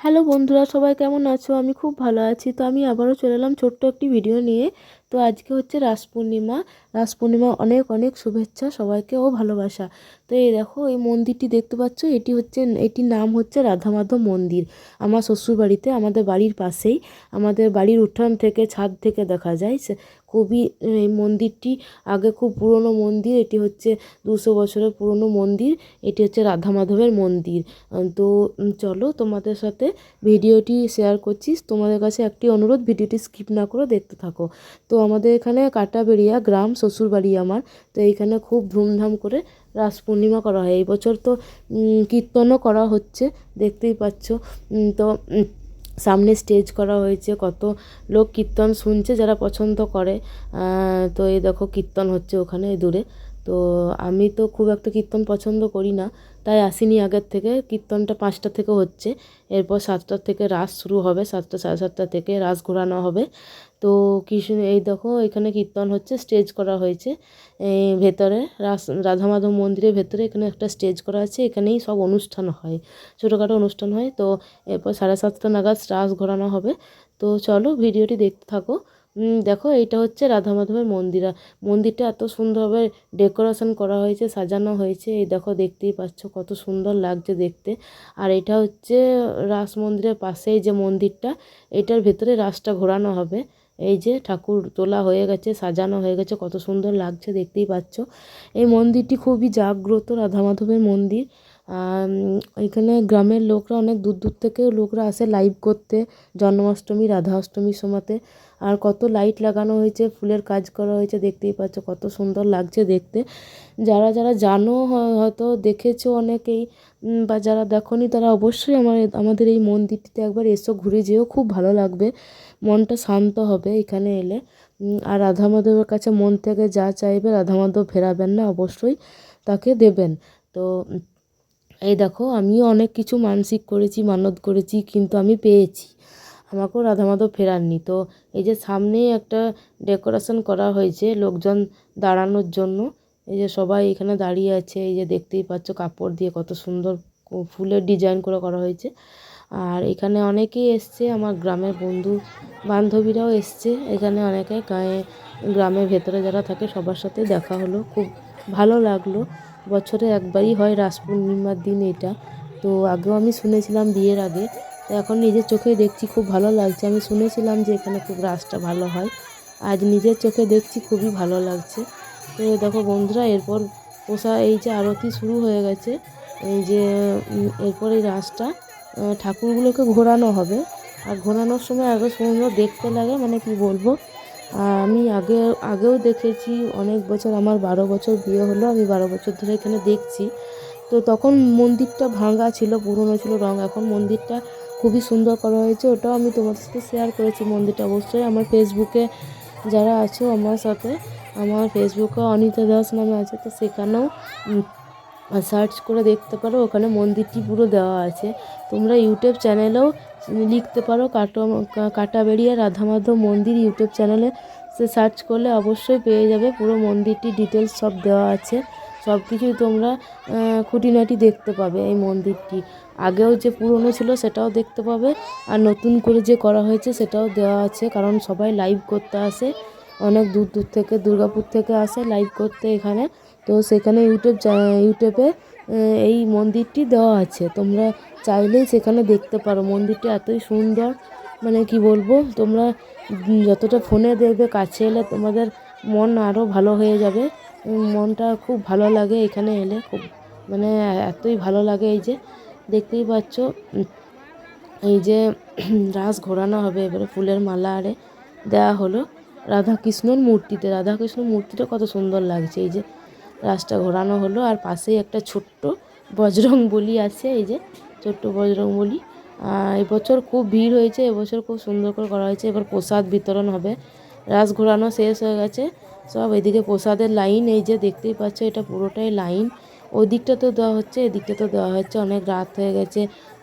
Hello বন্ধুরা, সবাই কেমন আছো? আমি খুব ভালো আছি। তো আমি আবারও চলে এলাম ছোট্ট একটি ভিডিও নিয়ে। তো আজকে হচ্ছে রাস পূর্ণিমা। রাস পূর্ণিমা অনেক অনেক শুভেচ্ছা, সবাইকে ও ভালোবাসা। তো এই দেখো, এই মন্দিরটি দেখতে পাচ্ছ, এটি হচ্ছে, এটির নাম হচ্ছে রাধামাধব মন্দির। আমার শ্বশুর বাড়িতে আমাদের বাড়ির পাশেই, আমাদের বাড়ির উঠান থেকে, ছাদ থেকে দেখা যায়। খুবই, এই মন্দিরটি আগে খুব পুরনো মন্দির, এটি হচ্ছে দুশো বছরের পুরনো মন্দির, এটি হচ্ছে রাধা মাধবের মন্দির তো চলো, তোমাদের সাথে ভিডিওটি শেয়ার করছি। তোমাদের কাছে একটি অনুরোধ, ভিডিওটি স্কিপ না করে দেখতে থাকো। তো আমাদের এখানে কাটাবেড়িয়া গ্রাম শ্বশুরবাড়ি আমার। তো এইখানে খুব ধুমধাম করে রাস পূর্ণিমা করা হয়। এই বছর তো কীর্তনও করা হচ্ছে, দেখতেই পাচ্ছ। তো সামনে স্টেজ করা হয়েছে, কত লোক কীর্তন শুনছে যারা পছন্দ করে। তো এই দেখো কীর্তন হচ্ছে ওখানে দূরে। তো আমি তো খুব একটা কীর্তন পছন্দ করি না, তাই আসিনি আগের থেকে। কীর্তনটা পাঁচটা থেকে হচ্ছে, এরপর সাতটার থেকে রাস শুরু হবে, সাতটা সাড়ে সাতটা থেকে রাস ঘোরানো হবে। তো কৃষ্ণ, এই দেখো, এখানে কীর্তন হচ্ছে, স্টেজ করা হয়েছে। ভেতরে রাস রাধা মাধব মন্দিরের ভেতরে এখানে একটা স্টেজ করা আছে, এখানেই সব অনুষ্ঠান হয়, ছোটোখাটো অনুষ্ঠান হয়। তো এরপর সাড়ে সাতটা নাগাদ রাস ঘোরানো হবে। তো চলো, ভিডিওটি দেখতে থাকো। দেখো, এইটা হচ্ছে রাধা মাধবের মন্দির। মন্দিরটা এত সুন্দরভাবে ডেকোরেশন করা হয়েছে, সাজানো হয়েছে। এই দেখো, দেখতেই পাচ্ছ কত সুন্দর লাগছে দেখতে। আর এটা হচ্ছে রাস মন্দিরের পাশেই যে মন্দিরটা, এটার ভেতরে রাসটা ঘোরানো হবে। এই যে ঠাকুর তোলা হয়ে গেছে, সাজানো হয়ে গেছে, কত সুন্দর লাগছে দেখতেই পাচ্ছ। এই মন্দিরটি খুবই জাগ্রত রাধা মাধবের মন্দির। এখানে গ্রামের লোকরা, অনেক দূর দূর থেকে লোকরা আসে লাইভ করতে, জন্মাষ্টমী রাধা অষ্টমীর সময়তে। আর কত লাইট লাগানো হয়েছে, ফুলের কাজ করা হয়েছে, দেখতেই পাচ্ছ, কত সুন্দর লাগছে দেখতে। যারা যারা জানো হয়তো দেখেছ অনেকেই বা যারা দেখনি, তারা অবশ্যই আমার, আমাদের এই মন্দিরটিতে একবার এসো, ঘুরে যেও, খুব ভালো লাগবে। মনটা শান্ত হবে এখানে এলে। আর রাধা মাধবের কাছে মন থেকে যা চাইবে রাধা মাধব ফেরাবেন না, অবশ্যই তাকে দেবেন। তো এই দেখো, আমিও অনেক কিছু মানসিক করেছি, মানত করেছি, কিন্তু আমি পেয়েছি। আমাকেও রাধা মাধব ফেরাননি। তো এই যে সামনেই একটা ডেকোরেশন করা হয়েছে লোকজন দাঁড়ানোর জন্য। এই যে সবাই এখানে দাঁড়িয়ে আছে, এই যে দেখতেই পাচ্ছ কাপড় দিয়ে কত সুন্দর ফুলের ডিজাইন করে করা হয়েছে। আর এখানে অনেকেই এসছে, আমার গ্রামের বন্ধু বান্ধবীরাও এসছে। এখানে অনেকে গায়ে, গ্রামের ভেতরে যারা থাকে সবার সাথে দেখা হলো, খুব ভালো লাগল। বছরে একবারই হয় রাস পূর্ণিমার দিন এটা। তো আগেও আমি শুনেছিলাম বিয়ের আগে। তো এখন নিজের চোখে দেখছি, খুব ভালো লাগছে। আমি শুনেছিলাম যে এখানে খুব রাসটা ভালো হয়। আজ নিজের চোখে দেখছি, খুবই ভালো লাগছে। তো দেখো বন্ধুরা, এরপর পোষা এই যে আরতি শুরু হয়ে গেছে। এই যে এরপর এই রাসটা ঠাকুরগুলোকে ঘোরানো হবে। আর ঘোরানোর সময় এত সুন্দর দেখতে লাগে মানে কি বলব? আমি আগে, আগেও দেখেছি, অনেক বছর, আমার বারো বছর বিয়ে হলো, আমি বারো বছর ধরে এখানে দেখছি। তো তখন মন্দিরটা ভাঙা ছিল, পুরনো ছিল রং, এখন মন্দিরটা খুবই সুন্দর করা হয়েছে। ওটাও আমি তোমাদের সাথে শেয়ার করেছি মন্দিরটা অবশ্যই। আমার ফেসবুকে যারা আছো আমার সাথে, আমার ফেসবুকে অনিতা দাস নামে আছে, তো সেখানেও সার্চ করে দেখতে পারো, ওখানে মন্দিরটি পুরো দেওয়া আছে। তোমরা ইউটিউব চ্যানেলেও লিখতে পারো, কাটো কাটাবেড়িয়া রাধা মাধব মন্দির ইউটিউব চ্যানেলে সে সার্চ করলে অবশ্যই পেয়ে যাবে, পুরো মন্দিরটি ডিটেলস সব দেওয়া আছে। সব কিছুই তোমরা খুঁটিনাটি দেখতে পাবে এই মন্দিরটি। আগেও যে পুরনো ছিল সেটাও দেখতে পাবে, আর নতুন করে যে করা হয়েছে সেটাও দেওয়া আছে, কারণ সবাই লাইভ করতে আসে। অনেক দূর দূর থেকে, দুর্গাপুর থেকে আসে লাইভ করতে এখানে। তো সেখানে ইউটিউব ইউটিউবে এই মন্দিরটি দেওয়া আছে। তোমরা চাইলেই সেখানে দেখতে পারো। মন্দিরটি এতই সুন্দর মানে কি বলব, তোমরা যতটা ফোনে দেখবে, কাছে এলে তোমাদের মন আরও ভালো হয়ে যাবে। মনটা খুব ভালো লাগে এখানে এলে, খুব মানে এতই ভালো লাগে এই যে, দেখতেই পাচ্ছ। এই যে রাস ঘোরানো হবে, এবারে ফুলের মালা আরে দেওয়া হলো। রাধাকৃষ্ণর মূর্তিতে রাধাকৃষ্ণ মূর্তিটা কত সুন্দর লাগছে। এই যে রাসটা ঘোরানো হলো আর পাশেই একটা ছোট্ট বজরং বলি আছে, এই যে ছোট্ট বজরং বলি এবছর খুব ভিড় হয়েছে, এবছর খুব সুন্দর করে করা হয়েছে। এবার প্রসাদ বিতরণ হবে। রাস ঘোরানো শেষ হয়ে গেছে। সব এদিকে প্রসাদের লাইন, এই যে দেখতেই পাচ্ছ, এটা পুরোটাই লাইন। ওই তো দেওয়া হচ্ছে, এদিকটা তো দেওয়া হচ্ছে। অনেক রাত হয়ে গেছে,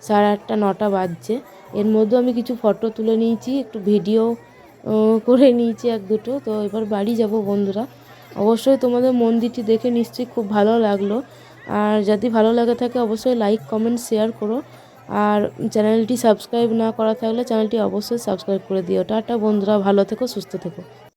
সাড়ে আটটা, নটা বাজছে। এর মধ্যেও আমি কিছু ফটো তুলে নিয়েছি, একটু ভিডিও করে নিয়েছি এক দুটো। তো এবার বাড়ি যাব বন্ধুরা। অবশ্যই তোমাদের মন্দিরটি দেখে নিশ্চয়ই খুব ভালো লাগল। আর যদি ভালো লাগে থাকে, অবশ্যই লাইক কমেন্ট শেয়ার করো। আর চ্যানেলটি সাবস্ক্রাইব না করা থাকলে চ্যানেলটি অবশ্যই সাবস্ক্রাইব করে দিও। টাটা বন্ধুরা, ভালো থেকো, সুস্থ থেকো।